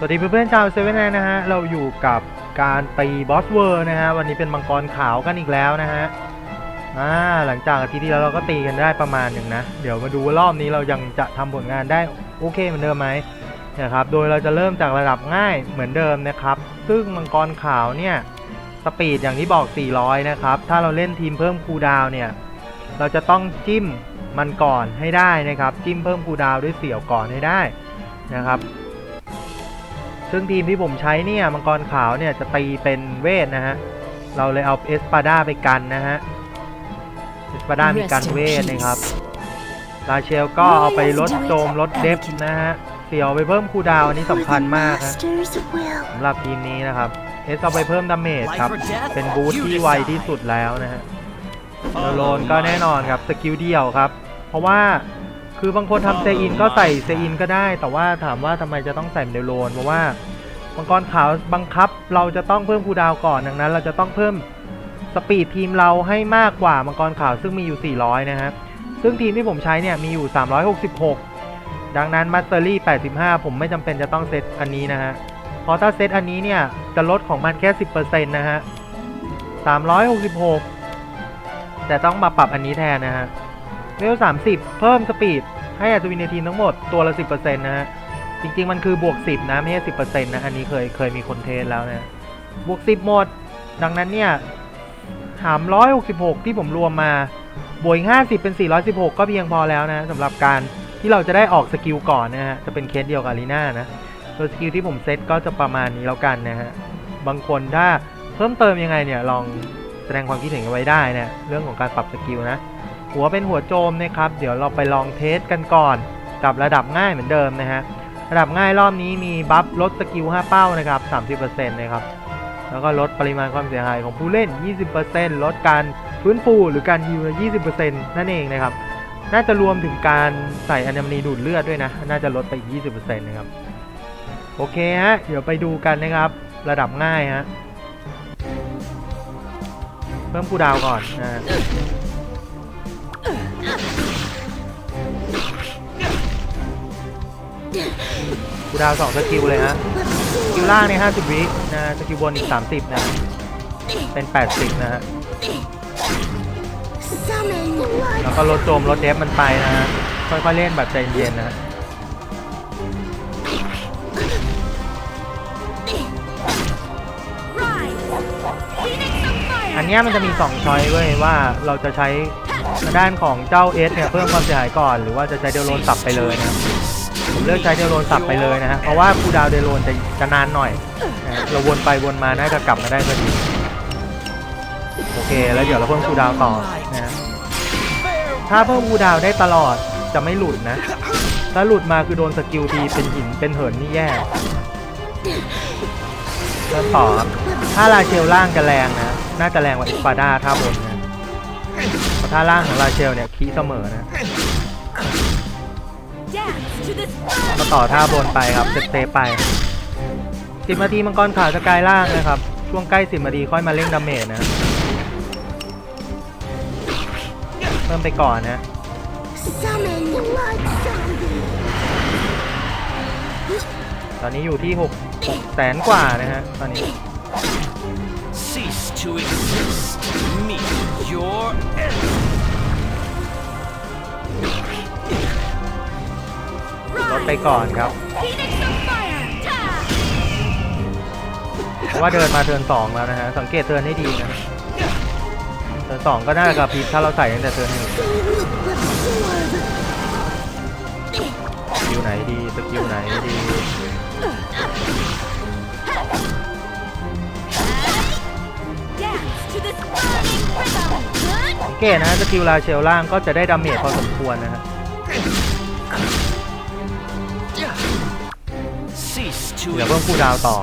สวัสดีเพื่อนๆชาวเซเว่นนะฮะ เราอยู่กับการตีบอสเวอร์นะฮะ วันนี้เป็นมังกรขาวกันอีกแล้วนะฮะ อ่า หลังจากอาทิตย์ที่แล้วเราก็ตีกันได้ประมาณหนึ่งนะ เดี๋ยวมาดูว่ารอบนี้เรายังจะทำผลงานได้โอเคเหมือนเดิมไหมนะครับ โดยเราจะเริ่มจากระดับง่ายเหมือนเดิมนะครับ ซึ่งมังกรขาวเนี่ย สปีดอย่างที่บอก 400 นะครับ ถ้าเราเล่นทีมเพิ่มคูดาวเนี่ย เราจะต้องจิ้มมันก่อนให้ได้นะครับ จิ้มเพิ่มคูดาวด้วยเสี่ยวก่อนให้ได้นะครับ ซึ่งทีมที่ผมใช้เนี่ยมังกรขาวเนี่ยจะตีเป็นเวทนะฮะ เราเลยเอาเอสปาดาไปกันนะฮะ เอสปาดามีกันเวทนะครับลาเชลก็เอาไปลดโจมลดเดฟนะฮะ เสี่ยวไปเพิ่มคูดาวน์อันนี้สำคัญมากนะ Master's will. สำหรับทีมนี้นะครับ เอสเอาไปเพิ่มดาเมจครับ เป็นบูทที่ไวที่สุดแล้วนะฮะโลนก็แน่นอนครับสกิลเดียวครับ เพราะว่า คือบางคนทำเซอินก็ใส่เซอินก็ได้ แต่ว่าถามว่าทำไมจะต้องใส่เดโลนเพราะว่ามังกรขาวบังคับเราจะต้องเพิ่มคูลดาวน์ก่อนดังนั้น เราจะต้องเพิ่มสปีดทีมเราให้มากกว่ามังกรขาวซึ่งมีอยู่ 400 นะฮะซึ่งทีมที่ผมใช้เนี่ยมีอยู่ 366 ดังนั้นมัสเตอรี่ 85 ผมไม่จำเป็นจะต้องเซตอันนี้นะฮะเพราะถ้าเซตอันนี้เนี่ยจะลดของมันแค่ 10%นะฮะ366 แต่ต้องมาปรับอันนี้แทนนะฮะ เลเวล30 เพิ่มสปีดให้อัศวินในทีมทั้งหมดตัวละ 10%นะฮะ จริง ๆ มันคือบวก 10 นะ ไม่ใช่ 10%นะ อันนี้เคยเคยมีคนเทสแล้วนะ บวก 10 หมด ดังนั้นเนี่ย 366 ที่ผมรวมมา บวกอีก50 เป็น 416 ก็เพียงพอแล้วนะสำหรับการที่เราจะได้ออกสกิลก่อนนะฮะ จะเป็นเคสเดียวกับอารีน่านะโดยสกิลที่ผมเซตก็จะประมาณนี้แล้วกันนะฮะ บางคนถ้าเพิ่มเติมยังไงเนี่ยลองแสดงความคิดเห็นกันไว้ได้นี่ยเรื่องของการปรับสกิลนะ หัวเป็นหัวโจมนะครับ เดี๋ยวเราไปลองเทสกันก่อน กับระดับง่ายเหมือนเดิมนะฮะ ระดับง่ายรอบนี้มีบัฟลดสกิล 5 เป้านะครับ 30%นะครับ แล้วก็ลดปริมาณความเสียหายของผู้เล่น 20%ลดการฟื้นฟูหรือการฮิว20%นั่นเองนะครับ น่าจะรวมถึงการใส่อัญมณีดูดเลือดด้วยนะ น่าจะลดไปอีก 20%นะครับ โอเคฮะ เดี๋ยวไปดูกันนะครับ ระดับง่ายฮะ เพิ่มคูดาวก่อนนะ ฮะคูดาวสองสกิลเลยฮะสกิลล่างเนี่ย50วินะสกิลบนอีก30นะ เป็น80นะฮะ แล้วก็ลดโจมลดเดฟมันไปนะฮะ ค่อยๆเล่นแบบใจเย็นๆนะฮะอันเนี้ยมันจะมี 2 ช้อยเว้ยว่าเราจะใช้ด้านของเจ้าเอสเนี่ย เพิ่มความเสียหายก่อน หรือว่าจะใช้เดลโลนสับไปเลยนะ ผมเลือกใช้เดโลนสับไปเลยนะฮะ เพราะว่าคูดาวเดโลนจะจะนานหน่อยนะเราวนไปวนมาน่าจะกลับมาได้พอดีโอเค แล้วเดี๋ยวเราเพิ่มคูดาวต่อนะฮะถ้าเพิ่มคูดาวได้ตลอดจะไม่หลุดนะ ถ้าหลุดมาคือโดนสกิลทีเป็นหินเป็นเหินนี่แย่เริ่มต่อถ้าราเชลล่างจะแรงนะ น่าจะแรงกว่าอิสปาดาท่าบนนะเพราะท่าล่างของราเชลเนี่ยคีเสมอนะ ก็ต่อท่าบนไปครับเซฟเซฟไปสิบนาทีมังกรขาวจะกลายล่างนะครับ ช่วงใกล้สิบนาทีค่อยมาเร่งดาเมจนะเริ่มไปก่อนนะตอนนี้อยู่ที่6 6แสนกว่านะฮะตอนนี้ Cease to exist. ไปก่อนครับเพราะว่าเดินมาเทิร์นสองแล้วนะฮะสังเกตเทิร์นให้ดีนะเทิร์นสองก็น่าจะกระพริบถ้าเราใส่ตั้งแต่เทิร์นหนึ่งสกิลไหนดีสกิลไหนดีสังเกตนะฮะสกิลลาเชลล่างก็จะได้ดาเมจพอสมควรนะฮะ เดี๋ยวเพิ่มคูลดาวต่อ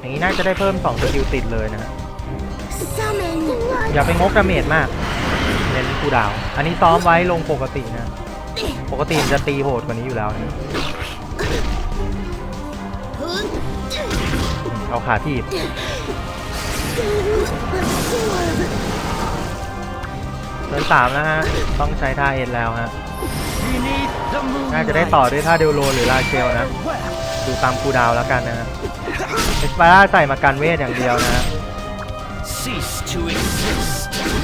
อย่างนี้น่าจะได้เพิ่ม2สกิลติดเลยนะฮะอย่าไปงกดาเมจมาก เน้นคูลดาว อันนี้ซ้อมไว้ลงปกตินะ ปกติจะตีโหดกว่านี้อยู่แล้วนะเอาขาทีบ เทินสามแล้วฮะ ต้องใช้ท่าเอ็นแล้วฮะ น่าจะได้ต่อด้วยท่าเดลโลหรือลาเชลนะ ดูตามคูดาวแล้วกันนะฮะเอสปาร่าใส่มากันเวทอย่างเดียวนะฮะ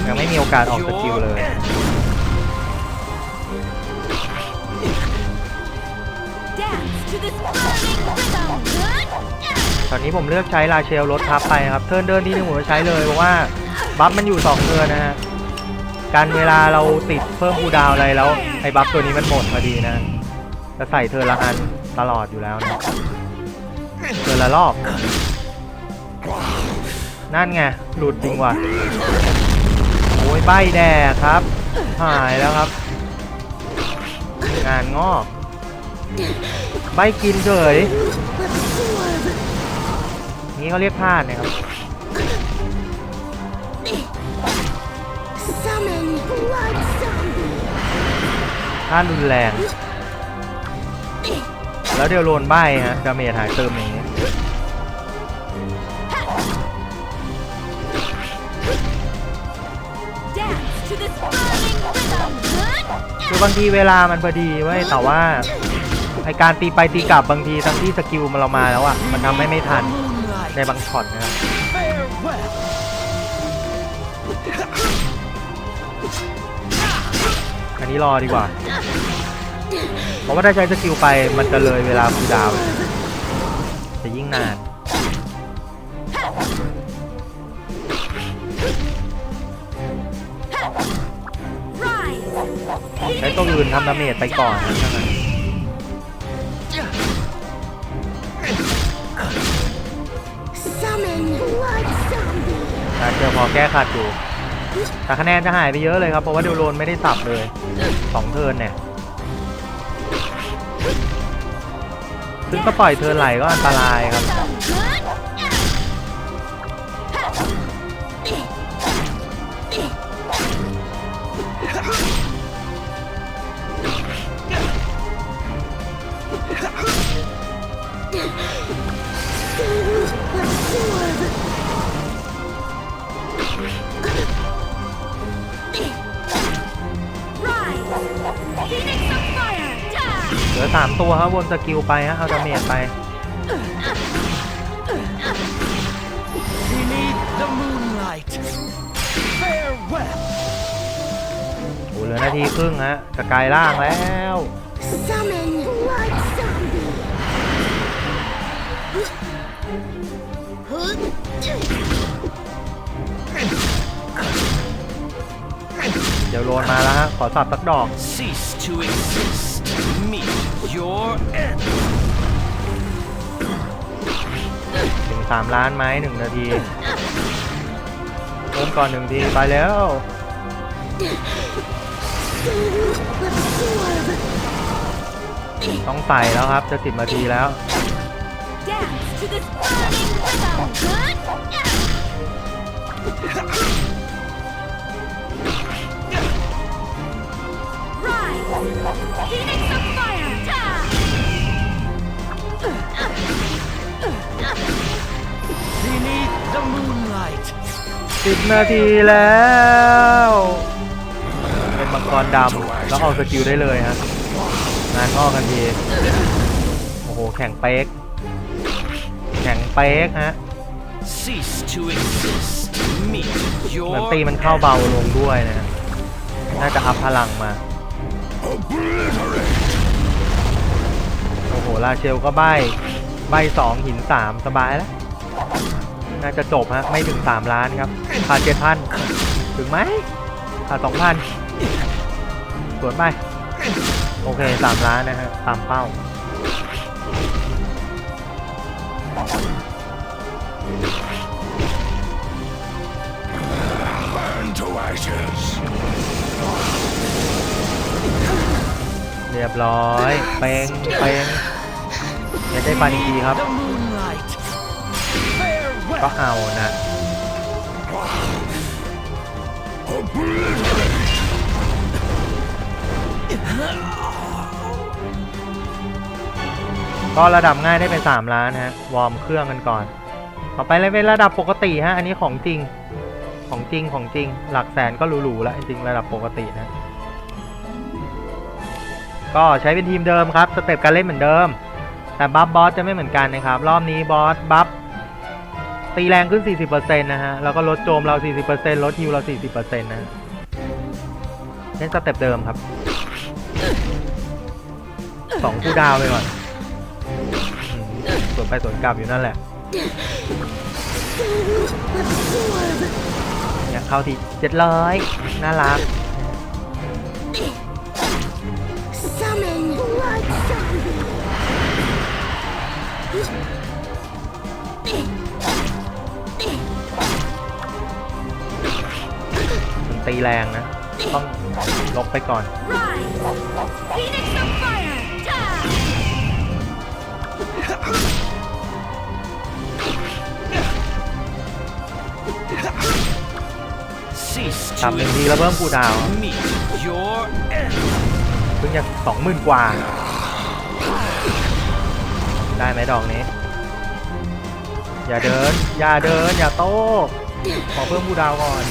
ยังไม่มีโอกาสออกสกิลเลย นี้ผมเลือกใช้ลาเชลลดทับไปครับเทิร์นเดินที่หนึ่งผมจะใช้เลยเพราะว่าบัฟมันอยู่2เทิร์นนะฮะการเวลาเราติดเพิ่มคูดาวอะไรแล้วไอ้บัฟตัวนี้มันหมดพอดีนะจะใส่เทิร์นละอันตลอดอยู่แล้วนะเทิร์นละรอบนั่นไงหลุดจริงว่ะโอ้ยใบแดกครับ หายแล้วครับ งานงอก ใบกินเฉย นี่เขาเรียกพลาดนะครับ Summon blood zombie. พลาดรุนแรง แล้วเดี๋ยวโลนใบฮะดาเมจหายเติมอย่างนี้ Dance to this burning rhythm. คือบางทีเวลามันพอดีเว้ยแต่ว่าไอการตีไปตีกลับบางทีทั้งที่สกิลมันเรามาแล้วอะ มันทำให้ไม่ทัน Moonlight. ในบางช็อตนะครับอันนี้รอดีกว่า เพราะว่าถ้าใช้สกิลไปมันจะเลยเวลาคูดาวจะยิ่งนานใช้ตัวอื่นทำดาเมจไปก่อนนะถ้างั้น Summon blood zombie. อาเจอพอแก้ขาดอยู่แต่คะแนนจะหายไปเยอะเลยครับ เพราะว่าเดวโลนไม่ได้สับเลยสองเทิร์นเนี่ยซึ่งก็ปล่อยเทิร์นไหลก็อันตรายครับ ตัวครับวนสกิลไปฮะเอาดาเมจไป Beneath the moonlight. Farewell. โอ้เหลือนาทีครึ่งฮะจะกลายร่างแล้ว Summon blood zombie. เดี๋ยวโลนมาแล้วฮะ ขอสับสักดอก your end. ถึงสามล้านไหมหนึ่งนาทีเริ่มก่อนหนึ่งทีไปแล้ว Absorb. ต้องใส่แล้วครับจะสิบนาทีแล้ว Dance to this burning rhythm. Rise. Phoenix of fire. Beneath the moonlight. สิบนาทีแล้ว เป็นมังกรดำแล้วออกสกิลได้เลยฮะงานงอกกันทีโอ้โห แข่งเป๊ก แข่งเป๊กฮะ Cease to exist. Meet เหมือน your ตีมันเข้า end. เบาลงด้วยนะฮะน่าจะอัพพลังมาโอ้โหลาเชลก็ใบใบสองหินสามสบายแล้ว น่าจะจบฮะ ไม่ถึงสามล้านครับขาดเจ็ดพันถึงไหมขาดสองพันสวนไป โอเคสามล้านนะฮะ ตามเป้า เรียบร้อย เป้งเป้ง เดี๋ยวได้ฟันอีกทีครับ ก็เอานะก็ระดับง่ายได้เป็น3ล้านฮะ วอร์มเครื่องกันก่อน ต่อไปเลยเป็นระดับปกติฮะ อันนี้ของจริง ของจริงของจริง หลักแสนก็หรูๆแล้วจริงระดับปกตินะ ก็ใช้เป็นทีมเดิมครับ สเต็ปการเล่นเหมือนเดิม แต่บัฟบอสจะไม่เหมือนกันนะครับ รอบนี้บอสบัฟตีแรงขึ้น 40%นะฮะ แล้วก็ลดโจมเรา 40%ลดฮิวเรา 40%นะเล่นสเต็ปเดิมครับสองคู่ดาวไปก่อนอสวนไปสวนกลับอยู่นั่นแหละเนี่ยเข้าที่เจ็ดร้อยน่ารัก มันตีแรงนะ ต้องลบไปก่อน Rise. Phoenix of Fire. Die. Cease ทำ to หนึ่งทีแล้วเพิ่มกูดาว meet your end. เพิ่งจะสองหมื่นกว่า ได้ไหมดอกนี้ อย่าเดิน อย่าเดิน อย่าโต้ขอเพิ่มกูดาวก่อน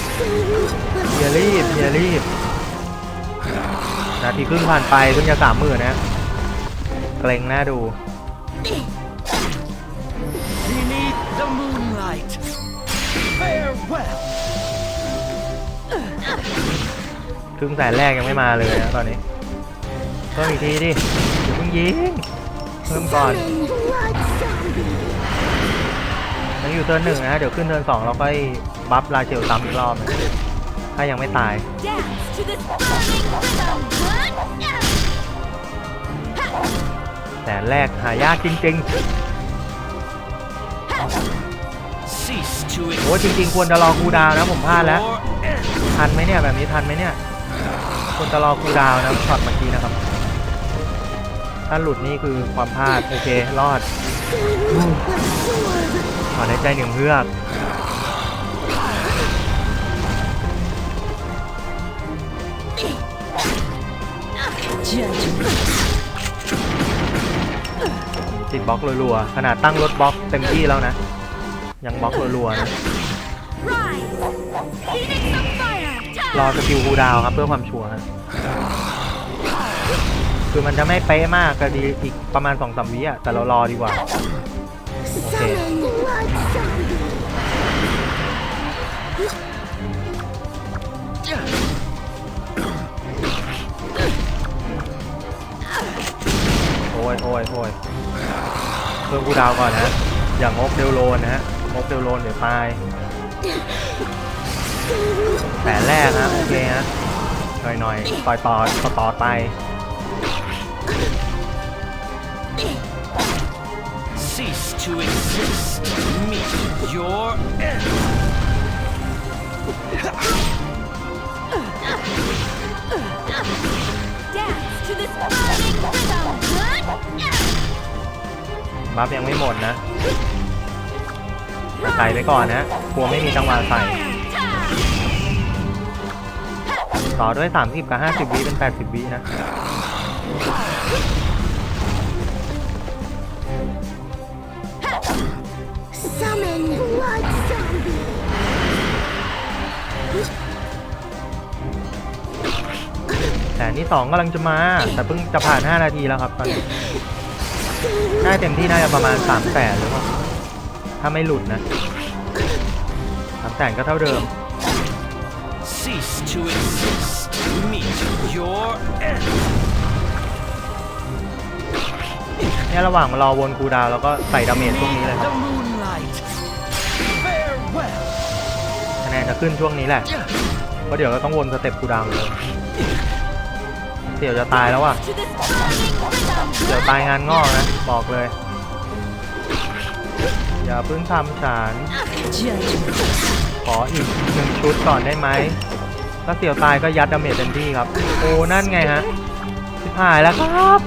อย่ารีบอย่ารีบ นาทีครึ่งผ่านไปเพิ่งจะสามหมื่นนะ เกรงหน้าดู Beneath the moonlight. Farewell. ครึ่งแสนแรกยังไม่มาเลยนะตอนนี้เพิ่มอีกทีดิอย่าเพิ่งยิง เพิ่มก่อนยังอยู่เทิร์นหนึ่งนะ เดี๋ยวขึ้นเทิร์นสองเราค่อยบัฟลาเชลซ้ำอีกรอบนะถ้ายังไม่ตายแสนแรกหายากจริงๆโอ้จริง ๆ ควรจะรอคูดาวนะผมพลาดแล้ว ทันไหมเนี่ยแบบนี้ทันไหมเนี่ยควรจะรอคูดาวนะช็อตเมื่อกี้นะครับ ถ้าหลุดนี่คือความพลาด โอเค รอดถอนหายใจหนึ่งเฮือกติดบล็อกรัวๆ ขนาดตั้งรถบล็อกเต็มที่แล้วนะ ยังบล็อกรัวๆนะรอสกิลคูดาวครับเพื่อความชัวร์ คือมันจะไม่เป๊ะมากก็ดีอีกประมาณ2องสามวิอะแต่เรารอดีกว่า Summon Blood Zombie. โอ้ยโอ้ยโอ้ยเพิ่มคูดาวก่อนนะ อย่างงกเดลโลนนะฮะงกเดลโลนเดี๋ยวตายแผนแรกฮะโอเคฮะหน่อยหน่อยๆต่อยต่อต่อต่อไป Cease to exist. Meet your end. Dance to this burning rhythm. Blood. บัฟยังไม่หมดนะแต่ใส่ไปก่อนนะกลัวไม่มีจังหวะใส่ Fire. Die. ต่อด้วย 30 กับ 50 วิเป็น 80 วินะ Summon Blood Zombie. แต่นี่2กำลังจะมา แต่เพิ่งจะผ่าน 5 นาทีแล้วครับตอนนี้น่าเต็มที่น่าจะประมาณ3แสนหรือเปล่าถ้าไม่หลุดนะ3แสนก็เท่าเดิม Cease to exist. Meet your end. เนี่ยระหว่างมารอวนคูดาวแล้วก็ใส่ดาเมจช่วงนี้เลยครับคะแนนจะขึ้นช่วงนี้แหละเพราะเดี๋ยวเราต้องวนสเต็ปคูดาวเลยเสี่ยวจะตายแล้วว่ะเดี๋ยวตายงานงอกนะบอกเลย อย่าเพิ่งทำฉันขออีกหนึ่งชุดก่อนได้ไหมถ้าเสี่ยวตายก็ยัดดาเมจเต็มที่ครับ โอ้นั่นไงฮะชิบหายแล้วครับ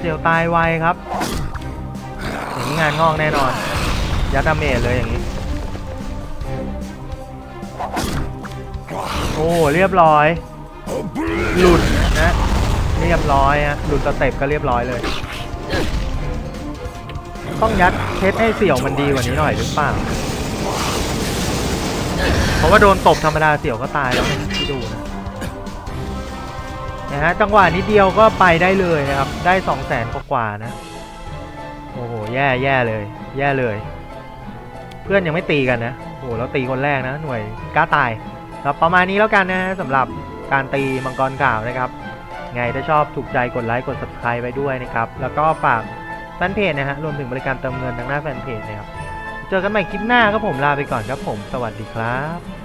เสี่ยวตายไวครับ อย่างนี้งานงอกแน่นอน ยัดดาเมจเลยอย่างนี้ โอ้เรียบร้อย หลุดนะ เรียบร้อยฮะหลุดสเต็ปก็เรียบร้อยเลย ต้องยัดเพชรให้เสี่ยวมันดีกว่านี้หน่อยหรือเปล่าเพราะว่าโดนตบธรรมดาเสี่ยวก็ตายแล้วนที่ดูนะนะฮะจังหวะนิดเดียวก็ไปได้เลยนะครับ ได้สองแสนกว่าๆนะ โอ้โห แย่แย่เลย แย่เลย เพื่อนยังไม่ตีกันนะ โอ้โหแล้วตีคนแรกนะ หน่วยกล้าตายครับประมาณนี้แล้วกันนะฮะสำหรับการตีมังกรข่าวนะครับ ไงถ้าชอบถูกใจกดไลค์กด subscribe ไว้ด้วยนะครับ แล้วก็ฝากแฟนเพจนะฮะ รวมถึงบริการเติมเงินทางหน้าแฟนเพจนะครับ เจอกันใหม่คลิปหน้าครับผมลาไปก่อนครับผม สวัสดีครับ